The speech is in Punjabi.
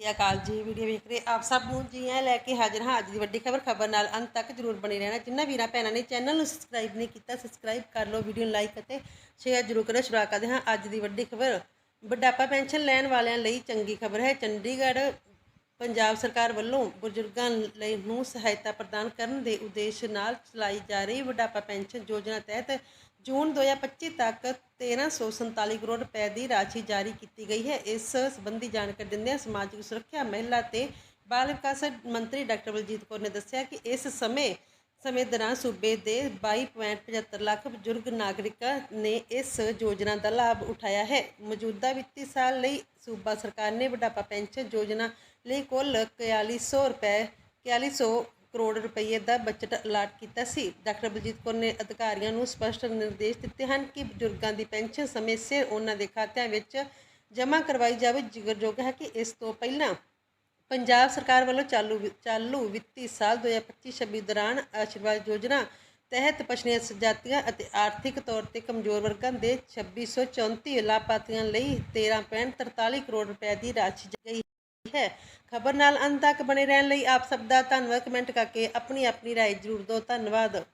ਸਤਿ ਅਕਾਲ ਜੀ, ਵੀਡੀਓ ਵੇਖ ਰਹੇ ਆਪ ਸਭ ਨੂੰ ਜੀ ਐ ਲੈ ਕੇ ਹਾਜ਼ਰ ਹਾਂ ਅੱਜ ਦੀ ਵੱਡੀ ਖਬਰ ਖਬਰ ਨਾਲ ਅੰਤ ਤੱਕ ਜਰੂਰ ਬਣੇ ਰਹਿਣਾ। ਜਿੰਨਾ ਵੀਰਾਂ ਭੈਣਾਂ ਨੇ ਚੈਨਲ ਨੂੰ ਸਬਸਕ੍ਰਾਈਬ ਨਹੀਂ ਕੀਤਾ ਸਬਸਕ੍ਰਾਈਬ ਕਰ ਲਓ, ਵੀਡੀਓ ਨੂੰ ਲਾਈਕ ਅਤੇ ਸ਼ੇਅਰ ਜਰੂਰ ਕਰੋ ਸ਼ੁਰੂ ਕਰਦੇ ਹਾਂ ਅੱਜ ਦੀ ਵੱਡੀ ਖਬਰ। ਬੁਢਾਪਾ ਪੈਨਸ਼ਨ ਲੈਣ ਵਾਲਿਆਂ ਲਈ ਚੰਗੀ ਖਬਰ ਹੈ, ਚੰਡੀਗੜ੍ਹ ਪੰਜਾਬ ਸਰਕਾਰ ਵੱਲੋਂ ਬਜ਼ੁਰਗਾਂ ਲਈ ਨੂੰ ਸਹਾਇਤਾ ਪ੍ਰਦਾਨ ਕਰਨ ਦੇ ਉਦੇਸ਼ ਨਾਲ ਚਲਾਈ ਜਾ ਰਹੀ ਬੁਢਾਪਾ ਪੈਨਸ਼ਨ ਯੋਜਨਾ ਤਹਿਤ ਜੂਨ 2025 ਤੱਕ 1347 ਕਰੋੜ ਰੁਪਏ ਦੀ ਰਾਸ਼ੀ ਜਾਰੀ ਕੀਤੀ ਗਈ ਹੈ। ਇਸ ਸੰਬੰਧੀ ਜਾਣਕਾਰੀ ਦਿੰਦਿਆਂ ਸਮਾਜਿਕ ਸੁਰੱਖਿਆ ਮਹਿਲਾ ਤੇ ਬਾਲ ਵਿਕਾਸ ਮੰਤਰੀ ਡਾਕਟਰ ਬਲਜੀਤ ਕੌਰ ਨੇ ਦੱਸਿਆ ਕਿ ਇਸ ਸਮੇਂ ਸਮੇਂ ਦੌਰਾਨ ਸੂਬੇ ਦੇ 22.75 ਲੱਖ ਬਜ਼ੁਰਗ ਨਾਗਰਿਕਾਂ ਨੇ ਇਸ ਯੋਜਨਾ ਦਾ ਲਾਭ ਉਠਾਇਆ ਹੈ। ਮੌਜੂਦਾ ਵਿੱਤੀ ਸਾਲ ਲਈ ਸੂਬਾ ਸਰਕਾਰ ਨੇ ਬੁਢਾਪਾ ਪੈਨਸ਼ਨ ਯੋਜਨਾ ਲਈ ਕੁੱਲ 4100 ਰੁਪਏ 4100 ਕਰੋੜ ਰੁਪਏ ਦਾ ਬਜਟ ਅਲਾਟ ਕੀਤਾ ਸੀ। ਡਾਕਟਰ ਬਲਜੀਤ ਕੌਰ ਨੇ ਅਧਿਕਾਰੀਆਂ ਨੂੰ ਸਪਸ਼ਟ ਨਿਰਦੇਸ਼ ਦਿੱਤੇ ਹਨ ਕਿ ਬਜ਼ੁਰਗਾਂ ਦੀ ਪੈਨਸ਼ਨ ਸਮੇਂ ਸਿਰ ਉਹਨਾਂ ਦੇ ਖਾਤਿਆਂ ਵਿੱਚ ਜਮ੍ਹਾਂ ਕਰਵਾਈ ਜਾਵੇ। ਜ਼ਿਕਰਯੋਗ ਹੈ ਕਿ ਇਸ ਤੋਂ ਪਹਿਲਾਂ ਪੰਜਾਬ ਸਰਕਾਰ ਵੱਲੋਂ ਚਾਲੂ ਵਿ- ਚਾਲੂ ਵਿੱਤੀ ਸਾਲ 2025-26 ਦੌਰਾਨ ਆਸ਼ੀਰਵਾਦ ਯੋਜਨਾ ਤਹਿਤ ਪਛੜੀਆਂ ਜਾਤੀਆਂ ਅਤੇ ਆਰਥਿਕ ਤੌਰ ਤੇ ਕਮਜ਼ੋਰ ਵਰਗਾਂ ਦੇ 2634 ਲਾਭਪਾਤਰੀਆਂ ਲਈ 13.43 ਕਰੋੜ ਰੁਪਏ ਦੀ ਰਾਸ਼ੀ ਗਈ ਹੈ। ਖਬਰ ਨਾਲ ਅੰਤ ਤੱਕ ਬਣੇ ਰਹਿਣ ਲਈ ਆਪ ਸਭ ਦਾ ਧੰਨਵਾਦ। ਕਮੈਂਟ ਕਰਕੇ ਆਪਣੀ ਆਪਣੀ ਰਾਏ ਜ਼ਰੂਰ ਦਿਓ। ਧੰਨਵਾਦ।